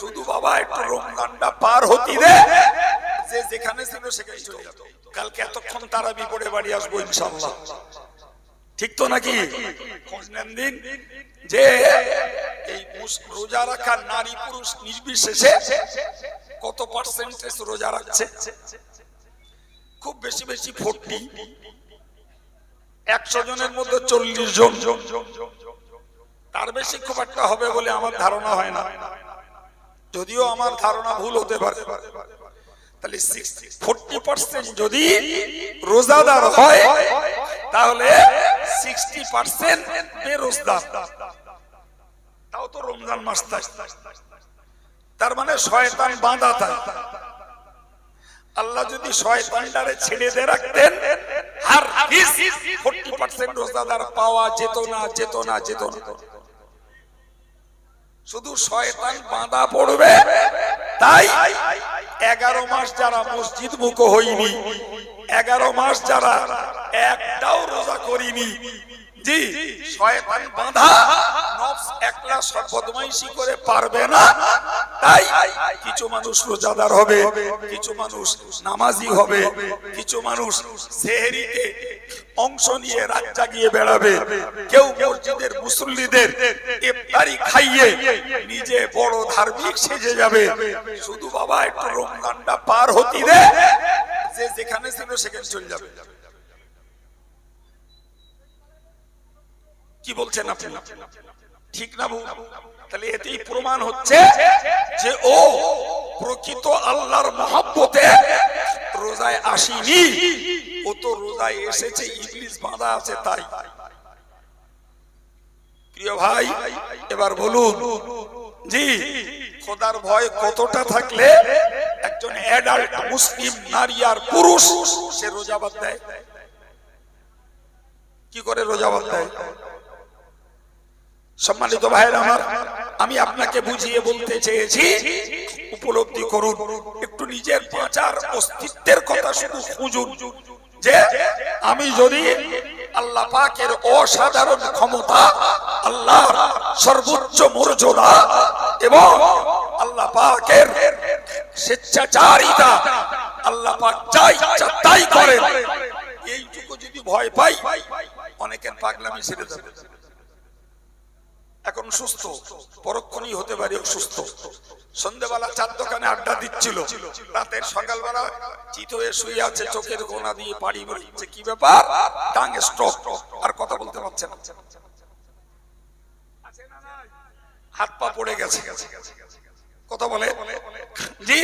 শুধু বাবা, একটু রমজানটা পার হতি রে। যে যেখানে ছিল সেখানে চলে যেত। কালকে এতক্ষণ তারা বিপদে বাড়ি আসব ইনশাল্লাহ ঠিক তো নাকি? খোঁজ নেন দিন। যে এই রোজা রাখা নারী পুরুষ নির্বিশেষে কত পার্সেন্টেজ রোজা রাখছে? খুব বেশি বেশি ফোরটি একশো জনের মধ্যে চল্লিশ জন। তার বেশি খুব একটা হবে বলে আমার ধারণা হয় না। যদিও আমার ধারণা ভুল হতে পারে, তাহলে পার্সেন্ট যদি রোজাদার হয়, তাহলে সিক্সটি পার্সেন্ট তাও তো তার মানে শয়তান বাঁধা আল্লাহ যদি শয়তানটারে ছেড়ে দিয়ে রাখতেন রোজাদার পাওয়া যেত না যেত না যেত না। শুধু শয়তান বাঁধা পড়বে। তাই এগারো মাস যারা মসজিদ মুখ হইনি, এগারো মাস যারা একটাও রোজা করিনি, জি বাঁধা বদমাইশি করে পারবে না। তাই কিছু মানুষ রোজাদার হবে, কিছু মানুষ নামাজি হবে, কিছু মানুষ সেহেরিতে অংশ নিয়ে রাত জাগিয়ে বেড়াবে। কেউ মসজিদের মুসল্লিদের ইফতারি খাইয়ে নিজে বড় ধার্মিক সেজে যাবে। শুধু বাবা, একটু রমজানটা পার হতি রে যে যেখানে ছিল সেখানে চলে যাবে। কি বলছেন আপনি? ঠিক না ভুল তাহলে এতেই প্রমাণ হচ্ছে যে ও প্রকৃত আল্লাহর মহাব্বতে রোজায় আসিনি। ও তো রোজায় এসেছে ইংলিশ বাঁধা আছে তাই। প্রিয় ভাই, এবার বলুন, জি, খোদার ভয় কতটা থাকলে একজন অ্যাডাল্ট মুসলিম নারী আর পুরুষ সে রোজাবাদ দেয়? কি করে রোজাবাদ দেয়? সম্মানিত ভাইয়ের আমার, আমি আপনাকে বুঝিয়ে বলতে চেয়েছি, উপলব্ধি করুন, একটু নিজের বাঁচার অস্তিত্বের কথা শুধু খুঁজুন। যে আমি যদি আল্লাহ পাকের অসাধারণ ক্ষমতা আল্লাহ সর্বোচ্চ মর্যাদা এবং আল্লাহ পাকের স্বেচ্ছাচারিতা আল্লাহ পাক ইচ্ছা তাই করেন, এইটুকু যদি ভয় পাই, অনেকের পাগলামি ছেড়ে দেবে এখন সুস্থ, পরক্ষণই হতে পারে অসুস্থ। সন্ধ্যেবেলা চার দোকানে আড্ডা দিচ্ছিল। রাতের সকালবেলা চিত হয়ে শুয়ে আছে চোখের কোনা দিয়ে পাড়ি মারছে। কি ব্যাপার? Tongue stroke. আর কথা বলতে পারছে না। হাত পা পড়ে গেছে। কথা বলে, জি,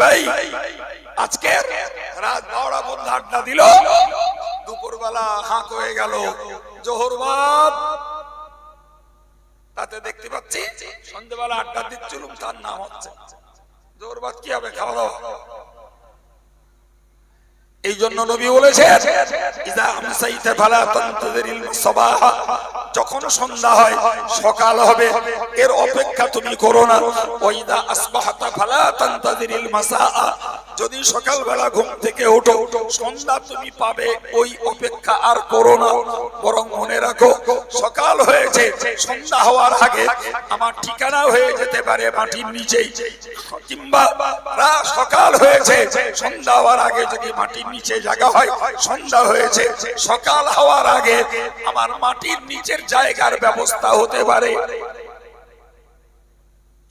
ভাই, আজকে রাত বারোটা বন্ধ আড্ডা দিল। দুপুরবেলা হাঁক হয়ে গেল। জোহরবাদ তাতে দেখতে পাচ্ছি সন্ধ্যেবেলা আড্ডা দিচ্ছিলাম তার নাম হচ্ছে। জোরবাদ কি হবে, খাওয়া দাওয়া। এই জন্য নবী বলেছেন যখন সন্ধ্যা হয়, সকাল হবে, এর অপেক্ষা তুমি করো না। ওইদা আসবাহতা ফালা তানতাযিরিল মাসাআ যদি সকালবেলা ঘুম থেকে ওঠো, সন্ধ্যা তুমি পাবে ওই অপেক্ষা আর করো না। বরং মনে রাখো, সকাল হয়েছে, সন্ধ্যা হওয়ার আগে আমার ঠিকানা হয়ে যেতে পারে মাটির নিচেই। কিংবা সকাল হয়েছে, সন্ধ্যা হওয়ার আগে যদি মাটির নিচে জায়গা হয়, সন্ধ্যা হয়েছে, সকাল হওয়ার আগে আমার মাটির নিচের জায়গার ব্যবস্থা হতে পারে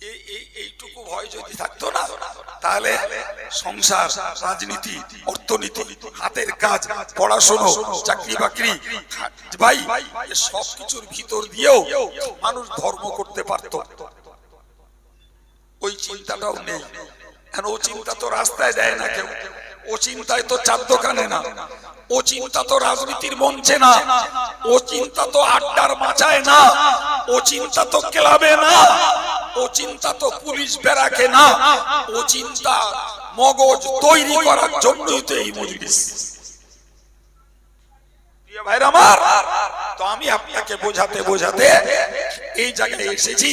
এই- এই- এইটুকু ভয় যদি থাকতো না, তাহলে সংসার, রাজনীতি, অর্থনীতি, হাতের কাজ, পড়াশোনা, চাকরি বাকরি ভাই সব কিছুর ভিতর দিয়েও মানুষ ধর্ম করতে পারত। ওই চিন্তাটাও নেই। এখন ও চিন্তা তো রাস্তায় দেয় না কেউ। ও চিন্তায় তো চার দোকানে না। ও চিন্তা তো রাজনীতির মঞ্চে না। ও চিন্তা তো আড্ডার মাচায় না। ও চিন্তা তো ক্লাবে না। ও চিন্তা তো পুলিশ বেড়াকে না। ও চিন্তা মগজ তৈরি করার জন্যই তো এই মজলিস। আপনাকে বোঝাতে বোঝাতে এই এসেছি।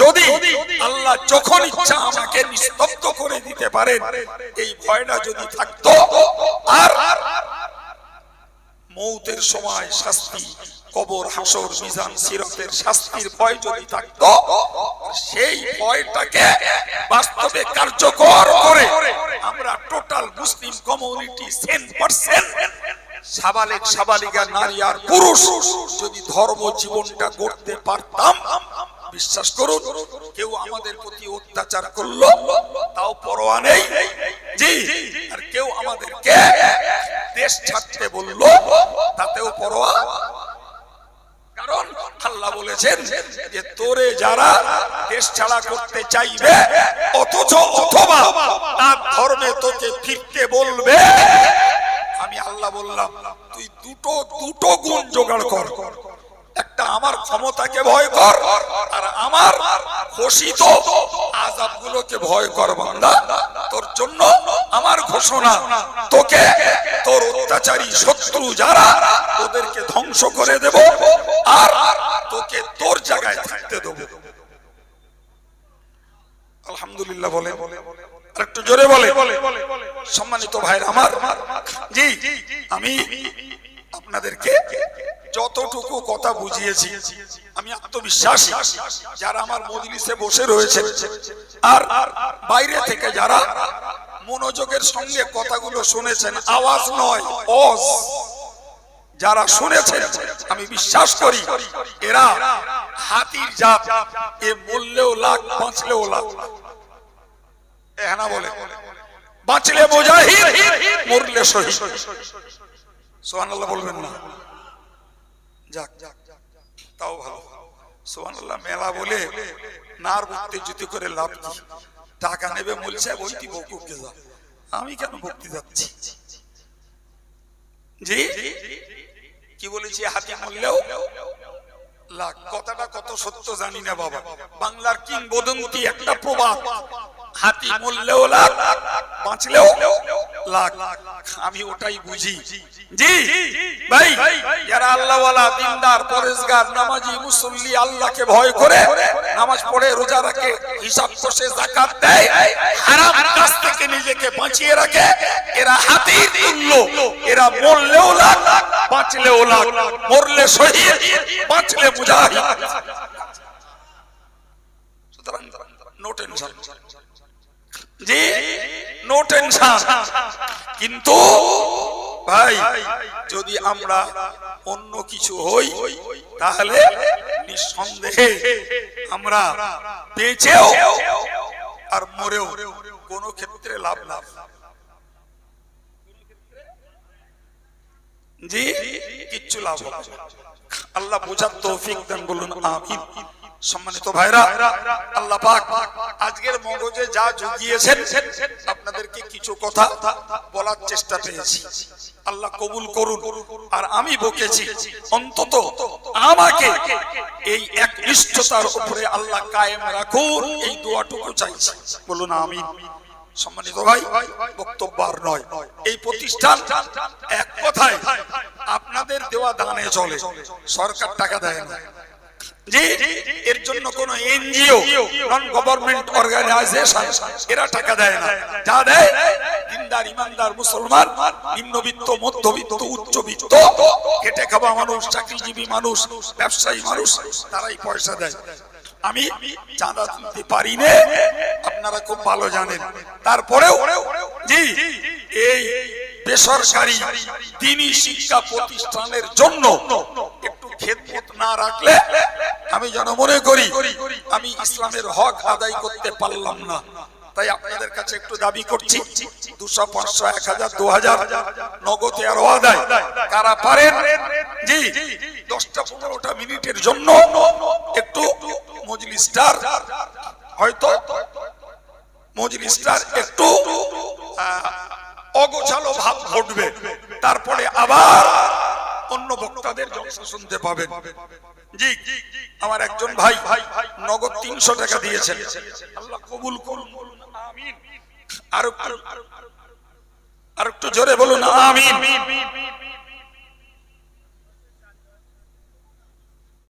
যদি আল্লাহ যখন ইচ্ছা আমাকে করে দিতে পারেন, এই যদি থাকতো, আর মৌতের সময় শাস্তি কবর, হাসর, মিজান, সিরতের শাস্তির ভয় যদি থাকতো, সেই ভয়টাকে বাস্তবে কার্যকর করে আমরা টোটাল মুসলিম কমিউনিটি সেন পার্সেন্ট সাবালিক সাবালিকা, নারী আর পুরুষ যদি ধর্ম জীবনটা গড়তে পারতাম, বিশ্বাস করুন, কেউ আমাদের প্রতি অত্যাচার করল, তাও পরোয়া নেই। জি, আর কেউ আমাদেরকে দেশ ছাড়তে বলল, তাতেও পরোয়া। কারণ আল্লাহ বলেছেন যে তোরে যারা দেশ ছাড়া করতে চাইবে, অথচ অথবা তার ধর্মে তোকে ফিরতে বলবে, আমি আল্লাহ বললাম, তুই দুটো দুটো গুণ জোগাড় কর। একটা আমার ক্ষমতাকে ভয় কর, আর আমার ঘোষিত আজাব গুলোকে ভয় কর বান্দা। তোর জন্য আমার ঘোষণা, তোকে, তোর অত্যাচারী শত্রু যারা, ওদেরকে ধ্বংস করে দেব আর তোকে তোর জায়গায় থাকতে দেবো। আলহামদুলিল্লাহ বলে। একটু জোরে বলে। সম্মানিত ভাইরা আমার, জি, আমি আপনাদেরকে যতটুকু কথা বুঝিয়েছি, আমি আত্মবিশ্বাসী। যারা আমার মজলিসে বসে রয়েছে, আর বাইরে থেকে যারা মনোযোগের সঙ্গে কথাগুলো শুনেছেন, আওয়াজ নয় অজ যারা শুনেছেন, আমি বিশ্বাস করি, এরা হাতির জাত। এ মরলেও লাখ, বাঁচলেও লাখ। বলে, বাঁচলে মুজাহিদ, মরলে শহীদ। সুবহানাল্লাহ বলবেন না। যাক, তাও ভালো। সুবহানাল্লাহ মেলা বলে, নার ভক্তি জুতি করে লাভ টাকা নেবে বলছে বইটি বকুকে যা। আমি কেন ভক্তি যাচ্ছি? জি কি বলেছি, হাতি মূল্যেও কথাটা কত সত্য জানি না বাবা। বাংলার কিংবদন্তি একটা প্রবাদ। হাতি মূল্যেও লাখ, বাঁচলেও লাখ। আমি ওটাই বুঝি। জি, ভাই, যারা আল্লাহওয়ালা, দিনদার পরেশগার নামাজি, মুসল্লি, আল্লাহকে ভয় করে, নামাজ পড়ে, রোজা রাখে, হিসাব কষে জাকাত দেয়, হারাম কাজ থেকে নিজেকে বাঁচিয়ে রাখে, এরা হাতির তুল্য। এরা মরলেও লাখ, বাঁচলেও লাখ। মরলে শহীদ, বাঁচলে মুজাহিদ। সুতরাং নো টেনশন জি নো টেনশন কিন্তু ভাই, যদি আমরা অন্য কিছু হই, তাহলে নিঃসন্দেহে আমরা বেঁচেও আর মরেও কোন ক্ষেত্রে লাভ লাভ জি, কিচ্ছু লাভ আল্লাহ বোঝার তৌফিক দেন বলুন আমিন। সম্মানিত ভাইরা, আল্লাহ পাক আজকের মগজে যা জুগিয়েছেন, আপনাদেরকে কিছু কথা বলার চেষ্টা পেয়েছি। আল্লাহ কবুল করুন। আর আমি বকেছি, অন্তত আমাকে এই এক নিষ্ঠতার উপরে আল্লাহ কায়েম রাখুন, এই দোয়াটুকু চাইছি। বলুন আমিন। সম্মানিত ভাই, বক্তব্য আর নয়। এই প্রতিষ্ঠান এক কথায় আপনাদের দেওয়া দানে চলে, সরকার টাকা দেয় না। জি এর জন্য কোন এনজিও নন গভর্নমেন্ট অর্গানাইজেশন এরা টাকা দেয় না। যা দেয়, দিনদার, ইমানদার, মুসলমান, নিম্নবিত্ত, মধ্যবিত্ত, উচ্চবিত্ত, খেটে খাওয়া মানুষ, চাকরিজীবী মানুষ, ব্যবসায়ী মানুষ, তারাই পয়সা দেয়। আমি চাঁদা তুলতে পারি না, আপনারা খুব ভালো জানেন। তারপরেও, জি, এই বেসরকারি দিনী শিক্ষা প্রতিষ্ঠানের জন্য না রাখলে আমি যেন মনে করি আমি ইসলামের হক আদায় করতে পারলাম না। তাই আপনাদের কাছে একটু দাবি করছি, দুশো, পাঁচশো, এক হাজার, দু হাজার নগদে আরও আদায়। কারা পারেন? জি, দশটা, পনেরোটা মিনিটের জন্য একটু মজলিস্টার হয়তো মজলিস্টার একটু অগোছালো ভাব ঘটবে। তারপরে আবার অন্য বক্তাদের জলসা শুনতে পাবেন জি। আমার একজন ভাই ভাই নগদ তিনশো টাকা দিয়েছেন। আল্লাহ কবুল করুন। আমিন। আর একটু জোরে বলুন, আমিন।